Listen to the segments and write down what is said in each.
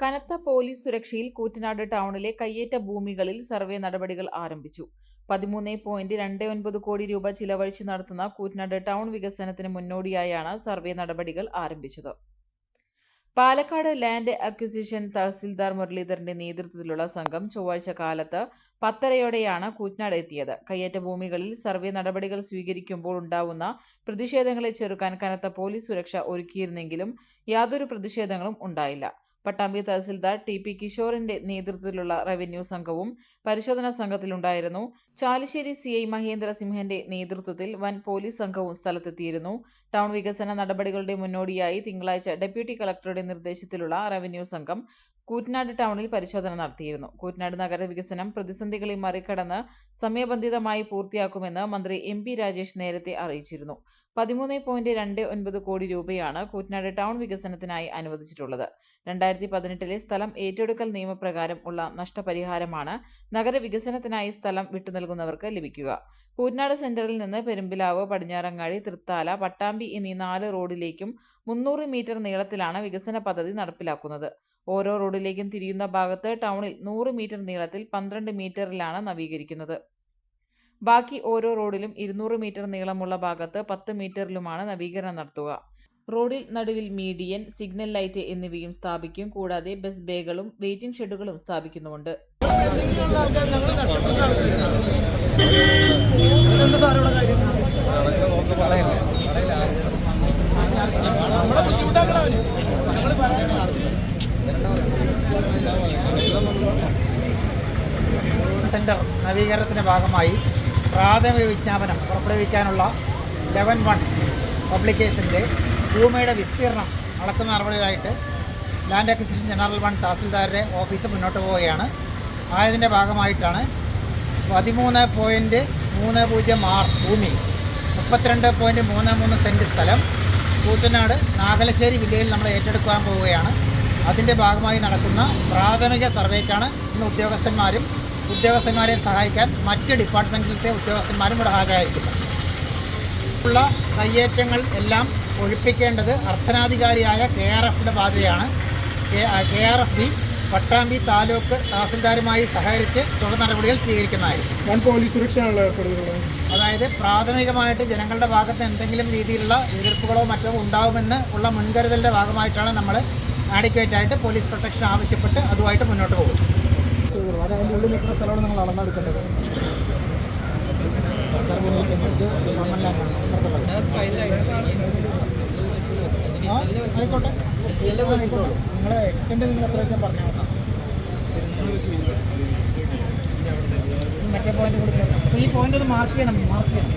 കനത്ത പോലീസ് സുരക്ഷയിൽ കൂറ്റനാട് ടൗണിലെ കയ്യേറ്റ ഭൂമികളിൽ സർവേ നടപടികൾ ആരംഭിച്ചു. പതിമൂന്ന് പോയിന്റ് രണ്ട് ഒൻപത് കോടി രൂപ ചിലവഴിച്ച് നടത്തുന്ന കൂറ്റനാട് ടൗൺ വികസനത്തിന് മുന്നോടിയായാണ് സർവേ നടപടികൾ ആരംഭിച്ചത്. പാലക്കാട് ലാൻഡ് അക്വിസിഷൻ തഹസിൽദാർ മുരളീധരന്റെ നേതൃത്വത്തിലുള്ള സംഘം ചൊവ്വാഴ്ച കാലത്ത് പത്തരയോടെയാണ് കൂറ്റനാട് എത്തിയത്. കയ്യേറ്റ ഭൂമികളിൽ സർവേ നടപടികൾ സ്വീകരിക്കുമ്പോൾ ഉണ്ടാവുന്ന പ്രതിഷേധങ്ങളെ ചെറുക്കാൻ കനത്ത പോലീസ് സുരക്ഷ ഒരുക്കിയിരുന്നെങ്കിലും യാതൊരു പ്രതിഷേധങ്ങളും ഉണ്ടായില്ല. പട്ടാമ്പി തഹസിൽദാർ ടി പി കിഷോറിന്റെ നേതൃത്വത്തിലുള്ള റവന്യൂ സംഘവും പരിശോധനാ സംഘത്തിലുണ്ടായിരുന്നു. ചാലിശ്ശേരി സി ഐ മഹേന്ദ്ര സിംഹന്റെ നേതൃത്വത്തിൽ വൻ പോലീസ് സംഘവും സ്ഥലത്തെത്തിയിരുന്നു. ടൗൺ വികസന നടപടികളുടെ മുന്നോടിയായി തിങ്കളാഴ്ച ഡെപ്യൂട്ടി കളക്ടറുടെ നിർദ്ദേശത്തിലുള്ള റവന്യൂ സംഘം കൂറ്റനാട് ടൗണിൽ പരിശോധന നടത്തിയിരുന്നു. കൂറ്റനാട് നഗര വികസനം പ്രതിസന്ധികളെ മറികടന്ന് സമയബന്ധിതമായി പൂർത്തിയാക്കുമെന്ന് മന്ത്രി എം പി രാജേഷ് നേരത്തെ അറിയിച്ചിരുന്നു. പതിമൂന്ന് പോയിന്റ് രണ്ട് ഒൻപത് കോടി രൂപയാണ് കൂറ്റനാട് ടൗൺ വികസനത്തിനായി അനുവദിച്ചിട്ടുള്ളത്. രണ്ടായിരത്തി പതിനെട്ടിലെ സ്ഥലം ഏറ്റെടുക്കൽ നിയമപ്രകാരം ഉള്ള നഷ്ടപരിഹാരമാണ് നഗരവികസനത്തിനായി സ്ഥലം വിട്ടുനൽകുന്നവർക്ക് ലഭിക്കുക. കൂറ്റനാട് സെന്ററിൽ നിന്ന് പെരുമ്പിലാവ് പടിഞ്ഞാറങ്ങാടി തൃത്താല പട്ടാമ്പി എന്നീ നാല് റോഡിലേക്കും മുന്നൂറ് മീറ്റർ നീളത്തിലാണ് വികസന പദ്ധതി നടപ്പിലാക്കുന്നത്. ഓരോ റോഡിലേക്കും തിരിയുന്ന ഭാഗത്ത് ടൗണിൽ നൂറ് മീറ്റർ നീളത്തിൽ പന്ത്രണ്ട് മീറ്ററിലാണ് നവീകരിക്കുന്നത്. ബാക്കി ഓരോ റോഡിലും ഇരുന്നൂറ് മീറ്റർ നീളമുള്ള ഭാഗത്ത് പത്ത് മീറ്ററിലുമാണ് നവീകരണം നടത്തുക. റോഡിൽ നടുവിൽ മീഡിയൻ സിഗ്നൽ ലൈറ്റ് എന്നിവയും സ്ഥാപിക്കും. കൂടാതെ ബസ് ബേകളും വെയിറ്റിംഗ് ഷെഡുകളും സ്ഥാപിക്കുന്നുണ്ട് സെന്റർ നവീകരണത്തിന്റെ ഭാഗമായി പ്രാഥമിക വിജ്ഞാപനം പുറപ്പെടുവിക്കാനുള്ള ലെവൻ വൺ പബ്ലിക്കേഷന്റെ ഭൂമിയുടെ വിസ്തീർണം അളക്കുന്ന നടപടികളായിട്ട് ലാൻഡ് അക്വിസിഷൻ ജനറൽ വൺ തഹസിൽദാരുടെ ഓഫീസ് മുന്നോട്ട് പോവുകയാണ്. ആയതിന്റെ ഭാഗമായിട്ടാണ് പതിമൂന്ന് പോയിന്റ് മൂന്ന് പൂജ്യം ആറ് ഭൂമി മുപ്പത്തിരണ്ട് പോയിന്റ് മൂന്ന് മൂന്ന് സെന്റ് സ്ഥലം കൂറ്റനാട് നാഗലശ്ശേരി വില്ലയിൽ നമ്മൾ ഏറ്റെടുക്കാൻ പോവുകയാണ്. അതിന്റെ ഭാഗമായി നടക്കുന്ന പ്രാഥമിക സർവേക്കാണ് ഇന്ന് ഉദ്യോഗസ്ഥന്മാരും ഉദ്യോഗസ്ഥന്മാരെ സഹായിക്കാൻ മറ്റ് ഡിപ്പാർട്ട്മെന്റിലത്തെ ഉദ്യോഗസ്ഥന്മാരും ഇവിടെ ഹാജരായിരിക്കുന്നത് ഉള്ള കയ്യേറ്റങ്ങൾ എല്ലാം ഒഴിപ്പിക്കേണ്ടത് അർത്ഥനാധികാരിയായ കെ ആർ എഫിന്റെ ബാധ്യതയാണ്. K R F B Pattambi taluk തഹസിൽദാരുമായി സഹകരിച്ച് തുടർ നടപടികൾ സ്വീകരിക്കുന്നതായിരിക്കും. വൻ പോലീസ് സുരക്ഷയാണല്ലോ ഏർപ്പെടുത്തിയിട്ടുള്ളത്. അതായത് പ്രാഥമികമായിട്ട് ജനങ്ങളുടെ ഭാഗത്ത് എന്തെങ്കിലും രീതിയിലുള്ള എതിർപ്പുകളോ മറ്റോ ഉണ്ടാവുമെന്ന് ഉള്ള മുൻകരുതലിന്റെ ഭാഗമായിട്ടാണ് നമ്മൾ ആഡിക്വേറ്റായിട്ട് പോലീസ് പ്രൊട്ടക്ഷൻ ആവശ്യപ്പെട്ട് അതുമായിട്ട് മുന്നോട്ട് പോകും ചെയ്തു അത് അതിന്റെ ഉള്ളിൽ നിൽക്കുന്ന സ്ഥലമാണ് നിങ്ങൾ അളന്നെടുക്കേണ്ടത് ആയിക്കോട്ടെ. നിങ്ങൾ എക്സ്റ്റെൻഡ് നിങ്ങൾ എത്ര വെച്ചാൽ പറഞ്ഞാൽ മതി. മറ്റേ പോയിന്റ് കൊടുക്കണം അപ്പോൾ ഈ പോയിന്റ് ഒന്ന് മാർക്ക് ചെയ്യണം മാർക്ക് ചെയ്യണം.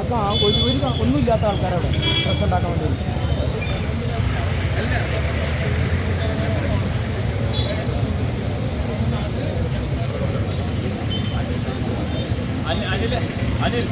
അത് ഒരു ഒരു ഒന്നുമില്ലാത്ത ആൾക്കാരവിടെ ഡ്രസ്സ് ഉണ്ടാക്കാൻ വേണ്ടി Anil Anil.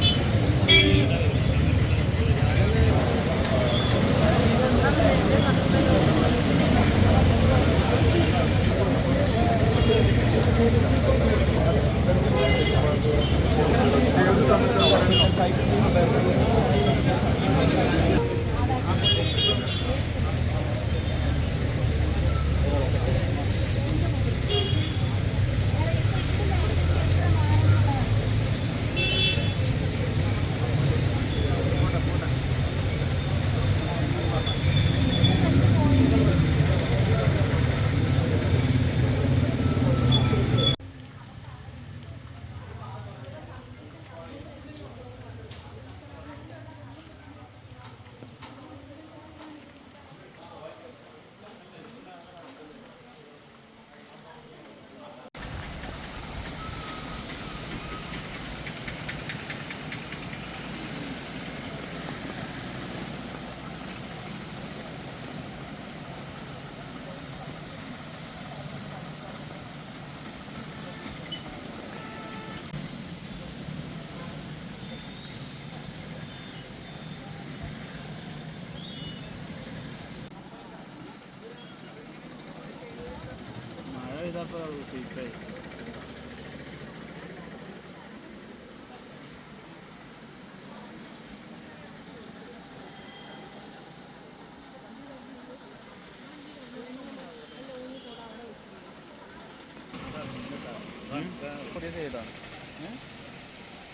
Ahora lo sí, pero... Mm -hmm. What is it? Yeah?